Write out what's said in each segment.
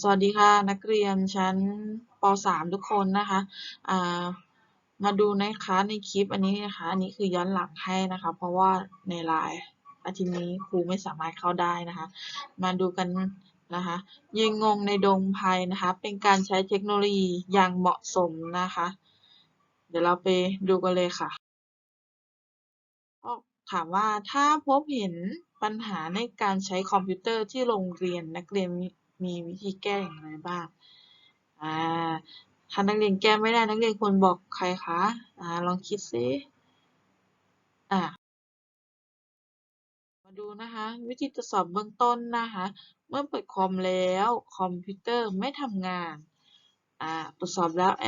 สวัสดีค่ะนักเรียนชั้นป .3 ทุกคนนะคะามาดูนะคะในคลิปอันนี้นะคะอันนี้คือย้อนหลังให้นะคะ เพราะว่าในไลน์อาทิตย์นี้ครูไม่สามารถเข้าได้นะคะ มาดูกันนะคะยืนงงในดงไผ่นะคะ เป็นการใช้เทคโนโลยีอย่างเหมาะสมนะคะ เดี๋ยวเราไปดูกันเลยค่ะถามว่าถ้าพบเห็นปัญหาในการใช้คอมพิวเตอร์ที่โรงเรียนนักเรียน มีวิธีแก้อย่างไรบ้าง อ่า ถ้านักเรียนแก้ไม่ได้นักเรียนควรบอกใครคะ อ่า ลองคิดซิ อ่า มาดูนะคะ วิธีตรวจสอบเบื้องต้นนะคะ เมื่อเปิดคอมแล้วคอมพิวเตอร์ไม่ทำงาน อ่า ตรวจสอบแล้วแอ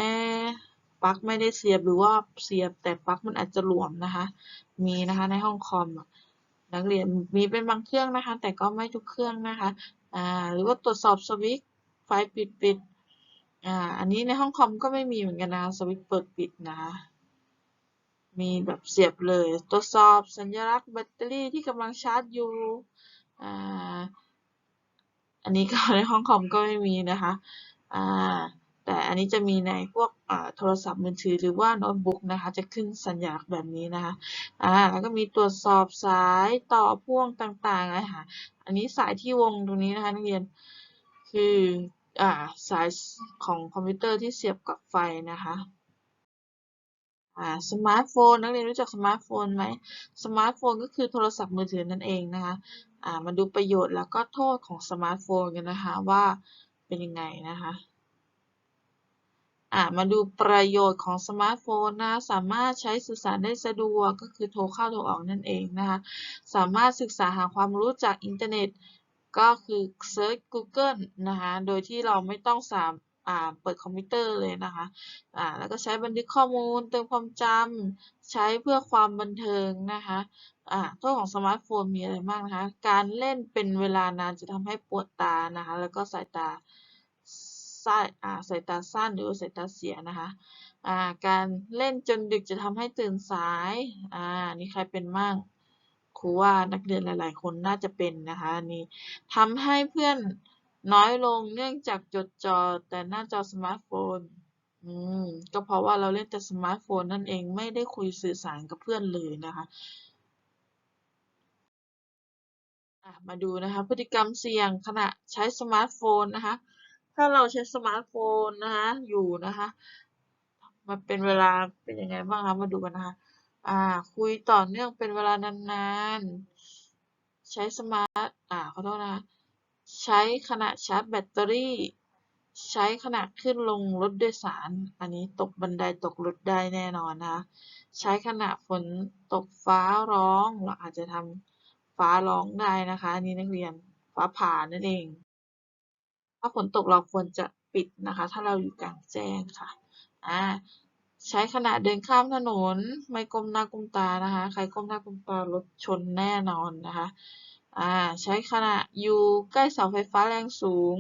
ปลั๊กไม่ได้เสียบหรือว่าเสียบแต่ปลั๊กมันอาจจะหลวมนะคะ มีนะคะในห้องคอมอะ นักเรียนมีเป็นบางเครื่องนะคะ แต่ก็ไม่ทุกเครื่องนะคะอ่าหรือว่าตรวจสอบสวิตช์ไฟปิดปิดอ่าอันนี้ในห้องคอมก็ไม่มีเหมือนกันนะสวิตช์เปิดปิดนะคะมีแบบเสียบเลย ตรวจสอบสัญลักษณ์แบตเตอรี่ที่กำลังชาร์จอยู่อ่าอันนี้ก็ในห้องคอมก็ไม่มีนะคะอ่าแต่อันนี้จะมีในพวก โทรศัพท์มือถือหรือว่าโน้ตบุ๊กนะคะ จะขึ้นสัญลักษณ์แบบนี้นะคะอ่าแล้วก็มีตรวจสอบสายต่อพ่วงต่างๆนะคะอันนี้สายที่วงตรงนี้นะคะนักเรียนคืออ่าสายของคอมพิวเตอร์ที่เสียบกับไฟนะคะอ่าสมาร์ทโฟนนักเรียนรู้จักสมาร์ทโฟนไหมสมาร์ทโฟนก็คือโทรศัพท์มือถือนั่นเองนะคะอ่ามาดูประโยชน์แล้วก็โทษของสมาร์ทโฟนกันนะคะว่าเป็นยังไงนะคะ อ่ามาดูประโยชน์ของสมาร์ทโฟนนะสามารถใช้สื่อสารได้สะดวกก็คือโทรเข้าโทรออกนั่นเองนะคะ สามารถศึกษาหาความรู้จากอินเทอร์เน็ต ก็คือเซิร์ช Google นะคะ โดยที่เราไม่ต้องสามเปิดคอมพิวเตอร์เลยนะคะอ่าแล้วก็ใช้บันทึกข้อมูล เติมความจำ ใช้เพื่อความบันเทิงนะคะอ่าโทษของสมาร์ทโฟนมีอะไรบ้างนะคะ การเล่นเป็นเวลานานจะทำให้ปวดตานะคะ แล้วก็สายตา สั้นอ่าสายตาสั้นหรือสายตาเสียนะคะอ่าการเล่นจนดึกจะทำให้ตื่นสายอ่านี่ใครเป็นบ้างครูว่านักเรียนหลาย ๆ คนน่าจะเป็นนะคะนนี้ทำให้เพื่อนน้อยลงเนื่องจากจดจ่อแต่หน้าจอสมาร์ทโฟนอืมก็เพราะว่าเราเล่นแต่สมาร์ทโฟนนั่นเองไม่ได้คุยสื่อสารกับเพื่อนเลยนะคะมาดูนะคะ พฤติกรรมเสี่ยงขณะใช้สมาร์ทโฟนนะคะ ถ้าเราใช้สมาร์ทโฟนนะคะอยู่นะคะมาเป็นเวลาเป็นยังไงบ้างคะมาดูกันนะคะอ่า คุยต่อเนื่องเป็นเวลานานๆ ใช้สมาร์ทอ่าขอโทษนะคะใช้ขณะชาร์จแบตเตอรี่ ใช้ขณะขึ้นลงรถโดยสาร อันนี้ตกบันไดตกรถได้แน่นอนนะคะใช้ขณะฝนตกฟ้าร้อง เราอาจจะทำฟ้าร้องได้นะคะ อันนี้นักเรียนฟ้าผ่านั่นเอง ถ้าฝนตกเราควรจะปิดนะคะ ถ้าเราอยู่กลางแจ้งค่ะอ่าใช้ขณะเดินข้ามถนน ไม่ก้มหน้าก้มตานะคะ ใครก้มหน้าก้มตารถชนแน่นอนนะคะอ่าใช้ขณะอยู่ใกล้เสาไฟฟ้าแรงสูง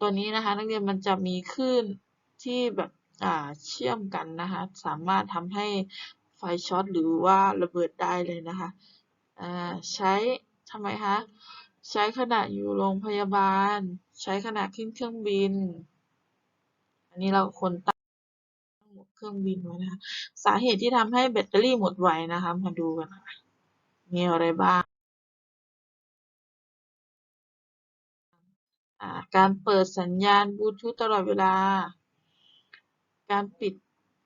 ตัวนี้นะคะ นักเรียนมันจะมีคลื่นที่แบบอ่าเชื่อมกันนะคะ สามารถทำให้ไฟช็อตหรือว่าระเบิดได้เลยนะคะอ่าใช้ทำไมคะใช้ขณะอยู่โรงพยาบาล ใช้ขณะขึ้นเครื่องบิน อันนี้เราควรตั้งเครื่องบินไว้นะคะ สาเหตุที่ทำให้แบตเตอรี่หมดไวนะคะ มาดูกันค่ะมีอะไรบ้างการเปิดสัญญาณบลูทูธตลอดเวลา การปิด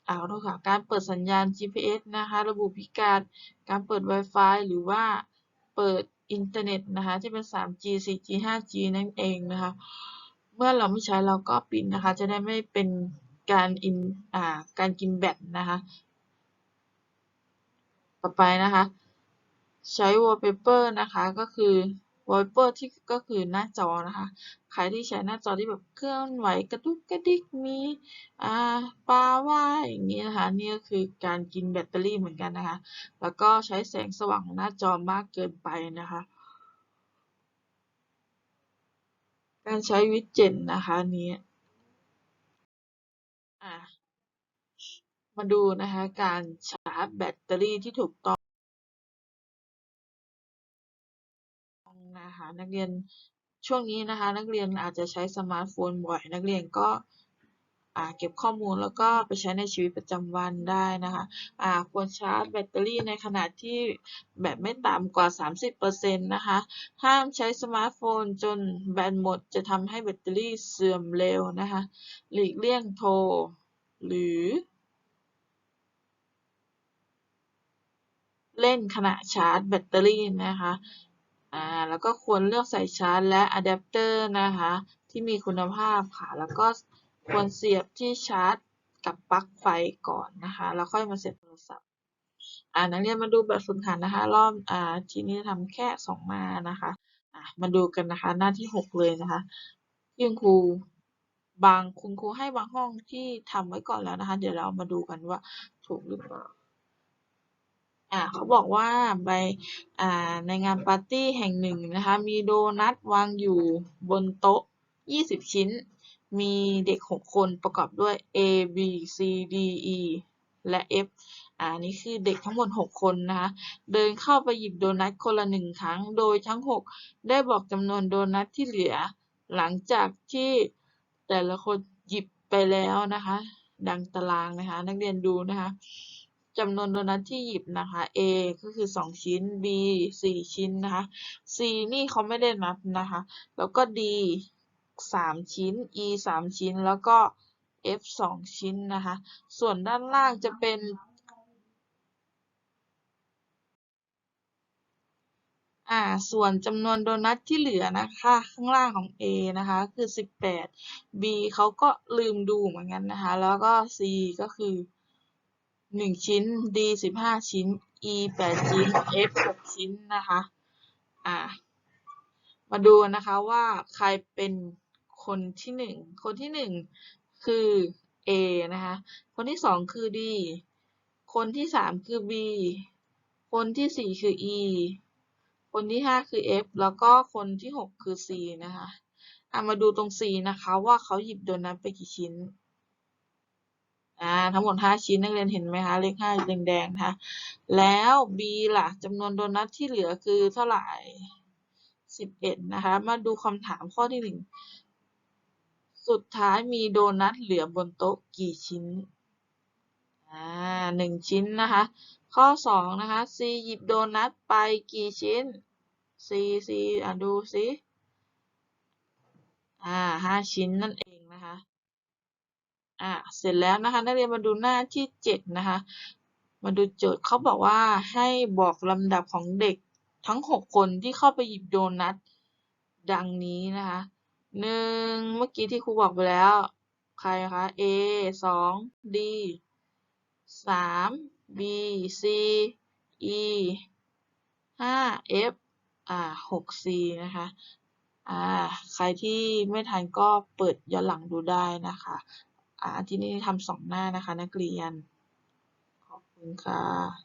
อ่าขอโทษค่ะ การเปิดสัญญาณ GPS นะคะ ระบุพิกัด การเปิด Wi-Fi หรือว่าเปิด อินเทอร์เน็ตนะคะที่เป็น 3G 4G 5G นั่นเองนะคะ เมื่อเราไม่ใช้เราก็ปิดนะคะ จะได้ไม่เป็นการอินอ่าการกินแบตนะคะ ต่อไปนะคะ ใช้ wallpaper นะคะก็คือ wallpaper ที่ก็คือหน้าจอนะคะ ใครที่ใช้หน้าจอที่แบบเคลื่อนไหวกระดุกกระดิกมีอ่าปลาว่ายอย่างนี้นะคะนี่ก็คือการกินแบตเตอรี่เหมือนกันนะคะ แล้วก็ใช้แสงสว่างของหน้าจอมากเกินไปนะคะ การใช้วิดเจ็ตนะคะนนี้อ่ามาดูนะคะการชาร์จแบตเตอรี่ที่ถูกต้อง นักเรียนช่วงนี้นะคะ นักเรียนอาจจะใช้สมาร์ทโฟนบ่อย นักเรียนก็เก็บข้อมูลแล้วก็ไปใช้ในชีวิตประจำวันได้นะคะอ่าควรชาร์จแบตเตอรี่ในขณะที่แบตไม่ต่ำกว่า 30%นะคะ ห้ามใช้สมาร์ทโฟนจนแบตหมดจะทำให้แบตเตอรี่เสื่อมเร็วนะคะ หลีกเลี่ยงโทร หรือเล่นขณะชาร์จแบตเตอรี่นะคะ อ่าแล้วก็ควรเลือกสายชาร์จและอะแดปเตอร์นะคะที่มีคุณภาพค่ะ แล้วก็ควรเสียบที่ชาร์จกับปลั๊กไฟก่อนนะคะ แล้วค่อยมาเสียบโทรศัพท์อ่านักเรียนมาดูแบบฝึกหัดนะคะ รอบอ่าทีนี้ทำแค่สองหน้านะคะอ่ามาดูกันนะคะ หน้าที่หกเลยนะคะที่คุณครูบางคุณครูให้บางห้องที่ทำไว้ก่อนแล้วนะคะ เดี๋ยวเรามาดูกันว่าถูกหรือเปล่า อ่าเขาบอกว่าไปอ่าในงานปาร์ตี้แห่งหนึ่งนะคะมีโดนัทวางอยู่บนโต๊ะ 20 ชิ้น มีเด็ก 6 คนประกอบด้วย A B C D E และ F อ่านี่คือเด็กทั้งหมด 6 คนนะคะเดินเข้าไปหยิบโดนัทคนละหนึ่งครั้ง โดยทั้ง 6 ได้บอกจำนวนโดนัทที่เหลือ หลังจากที่แต่ละคนหยิบไปแล้วนะคะ ดังตารางนะคะ นักเรียนดูนะคะ จำนวนโดนัทที่หยิบนะคะ A ก็คือ 2 ชิ้น B 4 ชิ้นนะคะ C นี่เขาไม่ได้นับนะคะ แล้วก็ D 3 ชิ้น E 3 ชิ้น แล้วก็ F 2 ชิ้นนะคะ ส่วนด้านล่างจะเป็นอ่าส่วนจำนวนโดนัทที่เหลือนะคะ ข้างล่างของ A นะคะ คือ 18 B เขาก็ลืมดูเหมือนกันนะคะ แล้วก็ C ก็คือ 1ชิ้น D 15ชิ้น E 8ชิ้น F 6ชิ้นนะคะ อ่า มาดูนะคะว่าใครเป็นคนที่หนึ่ง คนที่หนึ่งคือ A นะคะ คนที่สองคือ D คนที่สามคือ B คนที่สี่คือ E คนที่ห้าคือ F แล้วก็คนที่หกคือ C นะคะ อะมาดูตรง C นะคะว่าเขาหยิบโดนัทไปกี่ชิ้น อ่าทั้งหมดห้าชิ้นนักเรียนเห็นไหมคะเลขห้าแดงๆนะคะแล้ว B ล่ะจำนวนโดนัทที่เหลือคือเท่าไหร่สิบเอ็ดนะคะ มาดูคำถามข้อที่หนึ่งสุดท้ายมีโดนัทเหลือบนโต๊ะกี่ชิ้น อ่าหนึ่งชิ้นนะคะ ข้อสองนะคะ C หยิบโดนัทไปกี่ชิ้น C C อะดูสิ อ่าห้าชิ้นนั่นเองนะคะ อ่าเสร็จแล้วนะคะ นักเรียนมาดูหน้าที่เจ็ดนะคะ มาดูโจทย์เขาบอกว่าให้บอกลำดับของเด็กทั้งหกคนที่เข้าไปหยิบโดนัทดังนี้นะคะหนึ่งเมื่อกี้ที่ครูบอกไปแล้ว ใครคะ A สอง D สาม B C E ห้า F อ่าหก C นะคะอ่าใครที่ไม่ทันก็เปิดย้อนหลังดูได้นะคะ อ่าที่นี่ทำสองหน้านะคะนักเรียน ขอบคุณค่ะ